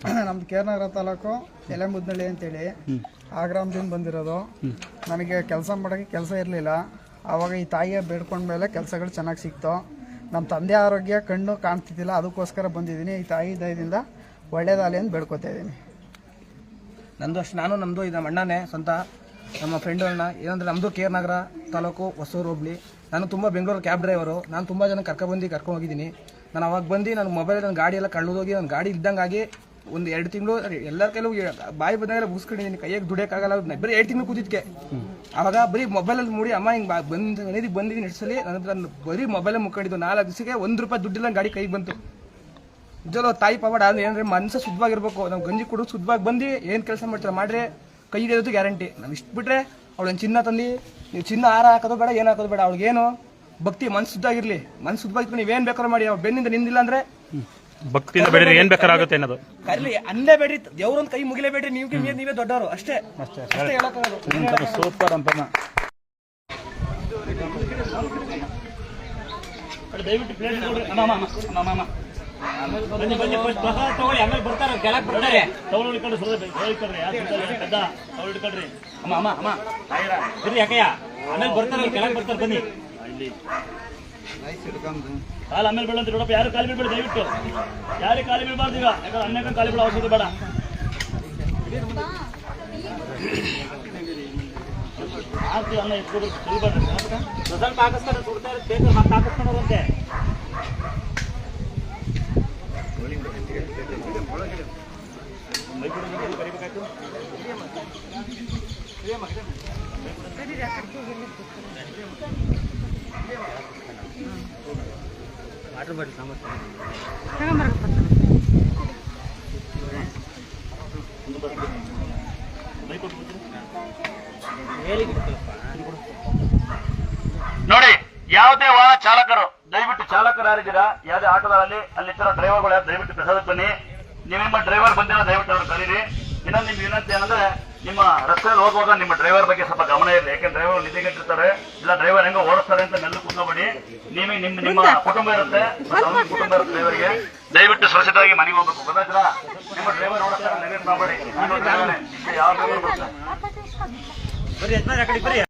ನಮ್ದು ಕೇರನಗರ ತಾಲೂಕು ಎಲೆಮುದ್ನಳ್ಳಿ ಅಂತೇಳಿ. ಆ ಗ್ರಾಮದಿಂದ ಬಂದಿರೋದು. ನನಗೆ ಕೆಲಸ ಮಾಡೋಕ್ಕೆ ಕೆಲಸ ಇರಲಿಲ್ಲ. ಆವಾಗ ಈ ತಾಯಿಯ ಬೇಡ್ಕೊಂಡ್ಮೇಲೆ ಕೆಲಸಗಳು ಚೆನ್ನಾಗಿ ಸಿಕ್ತು. ನಮ್ಮ ತಂದೆ ಆರೋಗ್ಯ ಕಣ್ಣು ಕಾಣ್ತಿದ್ದಿಲ್ಲ, ಅದಕ್ಕೋಸ್ಕರ ಬಂದಿದ್ದೀನಿ. ಈ ತಾಯಿ ದಯದಿಂದ ಒಳ್ಳೇದಾಗಲಿ ಅಂತ ಬೇಡ್ಕೊತಾ ಇದ್ದೀನಿ. ನಂದು ಅಷ್ಟು ನಾನು ನಮ್ಮದು ಇದು ನಮ್ಮ ಅಣ್ಣನೇ, ಸ್ವಂತ ನಮ್ಮ ಫ್ರೆಂಡ್ಗಳನ್ನ ಏನಂದ್ರೆ ನಮ್ಮದು ಕೆ ಆರ್ ನಗರ ತಾಲೂಕು ಹೊಸೂರು ಹೋಬ್ಳಿ. ನಾನು ತುಂಬ ಬೆಂಗಳೂರು ಕ್ಯಾಬ್ ಡ್ರೈವರು ನಾನು ತುಂಬ ಜನ ಕರ್ಕೊಬಂದು ಕರ್ಕೊಂಡು ಹೋಗಿದ್ದೀನಿ. ನಾನು ಅವಾಗ ಬಂದು ನನ್ನ ಮೊಬೈಲ್ ನನ್ನ ಗಾಡಿ ಎಲ್ಲ ನನ್ನ ಗಾಡಿ ಇದ್ದಂಗಾಗಿ ಒಂದು ಎರಡು ತಿಂಗಳು ಎಲ್ಲರ ಕೈಲೂ ಬಾಯಿ ಬಂದಾಗೆಲ್ಲ ಮುಗಿಸ್ಕೊಂಡಿದ್ದೀನಿ ಕೈಯಾಗ ದುಡಿಯೋಕ್ಕಾಗಲ್ಲ ಬರೀ ಎರಡು ತಿಂಗಳು ಕೂತಿದ್ಕೆ. ಅವಾಗ ಬರೀ ಮೊಬೈಲಲ್ಲಿ ಮೂಡಿ, ಅಮ್ಮ ಹಿಂಗೆ ಬಂದು ಮನೆಗೆ ಬಂದಿದ್ದೀನಿ ನಡೆಸಲಿ ಸಲ ನನ್ನ ಬರೀ ಮೊಬೈಲೇ ಮುಕ್ಕೊಂಡಿದ್ದು, ನಾಲ್ಕು ದಿವಸಕ್ಕೆ ಒಂದು ರೂಪಾಯಿ ದುಡ್ಡಿಲ್ಲ ಗಾಡಿ ಕೈಗೆ ಬಂತು. ನಿಜಲ್ಲ ತಾಯಿ ಪವಾಡ ಅಂದ್ರೆ ಏನಂದ್ರೆ ಮನಸ್ಸು ಶುದ್ಧವಾಗಿರ್ಬೇಕು ನಾವು ಗಂಜಿ ಕುಡಿದು ಶುದ್ಧವಾಗಿ ಬಂದು, ಏನು ಕೆಲಸ ಮಾಡ್ತಾರೆ, ಮಾಡ್ರೆ. ಕೈ ಹಿಡಿಯೋದು ಗ್ಯಾರಂಟಿ. ನಾವು ಇಷ್ಟು ಬಿಟ್ರೆ ಅವಳೊಂದು ಚಿನ್ನ ತಂದು, ನೀವು ಚಿನ್ನ ಹಾರ ಹಾಕೋದು ಬೇಡ, ಏನು ಹಾಕೋದು ಬೇಡ, ಅವ್ಳಿಗೇನು ಭಕ್ತಿ, ಮನ್ಸು ಶುದ್ಧಾಗಿರ್ಲಿ ಮನ್ಸು ಶುದ್ಧವಾಗಿತ್ತು ನೀವೇನು ಬೇಕಾದ್ರೂ ಮಾಡಿ ಅವ್ರು ಬೆನ್ನಿಂದ ನಿಂದಿಲ್ಲ ಅಂದ್ರೆ ಭಕ್ತಿಯಿಂದ ಬೇಡ್ರಿ ಏನ್ ಬೇಕಾಗುತ್ತೆ ಅನ್ನೋದು. ಕರ್ಲಿ ಅಲ್ಲೇ ಬೇಡ್ರಿ ದೇವ್ರೊಂದ್ ಕೈ ಮುಗಿಲೇಬೇಡ್ರಿ ನೀವು ನೀವೇ ನೀವೇ ದೊಡ್ಡವರು ಅಷ್ಟೇ. ಅಷ್ಟೇ ಹೇಳಕ್ಕಾಗೋದು. ಸೂಪರ್ ಅಂತ ದಯವಿಟ್ಟು ಪ್ಲೇಟ್ ಕೊಡ್ರಿ. ಅಮ್ಮ ಅಮ್ಮ ಅಮ್ಮ ಅಮ್ಮ ಅಮ್ಮ ಬನ್ನಿ ಬನ್ನಿ ಫಸ್ಟ್ ಪ್ರಸಾದ ತಗೊಳ್ಳಿ. ಆಮೇಲೆ ಬರ್ತಾರೆ ಕೆಳಗೆ ಬರ್ತಾರೆ. ಅಮ್ಮ ಅಮ್ಮ ಅಮ್ಮ. ಇರ್ರಿ ಯಾಕಯ್ಯ ಆಮೇಲೆ ಬರ್ತಾರೆ ಕೆಳಗೆ ಬರ್ತಾರೆ ಬನ್ನಿ. ಕಾಲು ಆಮೇಲೆ ಬೀಳಂತ ನೋಡಪ್ಪ ಯಾರು ಕಾಲಿ ಬೀಳ್ಬೇಡಿ ದಯವಿಟ್ಟು ಯಾರಿಗೆ ಕಾಲಿ ಬೀಳ್ಬಾರ್ದು ಈಗ ಯಾಕಂದ್ರೆ ಅನ್ಯಕ ಕಾಲು ಬೀಳೋ ಅವಶ್ಯಕತೆ ಬೇಡ ಆರ್ತಿ ಅನ್ನ ಎತ್ಕೊಡ್ರಿ ಸುಳ್ಬೇಡ್ರಿ ಸ್ವಲ್ಪ ಹಾಕಿಸ್ತಾರೆ ಸುಡ್ತಾ ಇರುತ್ತೆ ಮತ್ತೆ ಹಾಕಿಸ್ಕೊಂಡವ್ರಂತೆ ನೋಡಿ ಯಾವುದೇ ವಾಹನ ಚಾಲಕರು ದಯವಿಟ್ಟು ಚಾಲಕರು ಯಾರಿದ್ದೀರಾ? ಯಾವುದೇ ಆಟೋದಲ್ಲಿ ಅಲ್ಲಿ ಇತರ ಡ್ರೈವರ್ಗಳು ಯಾರು ದಯವಿಟ್ಟು ಪ್ರಸಾದಕ್ಕೆ ಬನ್ನಿ ನೀವು ನಿಮ್ಮ ಡ್ರೈವರ್ ಬಂದಿರೋ ದಯವಿಟ್ಟು ಅವ್ರು ಕರೀರಿ. ಇನ್ನೊಂದು ನಿಮ್ಗೆ ವಿನಂತಿ ಏನಂದ್ರೆ ನಿಮ್ಮ ರಸ್ತೆಯಲ್ಲಿ ಹೋಗುವಾಗ ನಿಮ್ಮ ಡ್ರೈವರ್ ಬಗ್ಗೆ ಸ್ವಲ್ಪ ಗಮನ ಇರಲಿ. ಯಾಕೆ ಡ್ರೈವರ್ ನಿದ್ದೆಗೆಟ್ಟಿರ್ತಾರೆ ಇಲ್ಲ ಡ್ರೈವರ್ ಹೆಂಗ ಓಡಿಸ್ತಾರೆ ಅಂತ ನೆಲ್ಲು ಕುತ್ಕೋಬೇಡಿ. ನೀವೇ ನಿಮ್ ನಿಮ್ಮ ಕುಟುಂಬ ಇರುತ್ತೆ. ಕುಟುಂಬ ಇರುತ್ತೆ ಡ್ರೈವರ್ಗೆ. ದಯವಿಟ್ಟು ಸುರಕ್ಷಿತವಾಗಿ ಮನೆಗೆ ಹೋಗ್ಬೇಕು. ಗೊತ್ತಾಯ್ತಾ ನಿಮ್ಮ ಡ್ರೈವರ್ ಓಡಿಸ್ತಾರೆ ನೆಗೆಟ್ ಮಾಡಬೇಡಿ. ಯಾವ ಡ್ರೈವರ್ ಬರ್ತಾರೆ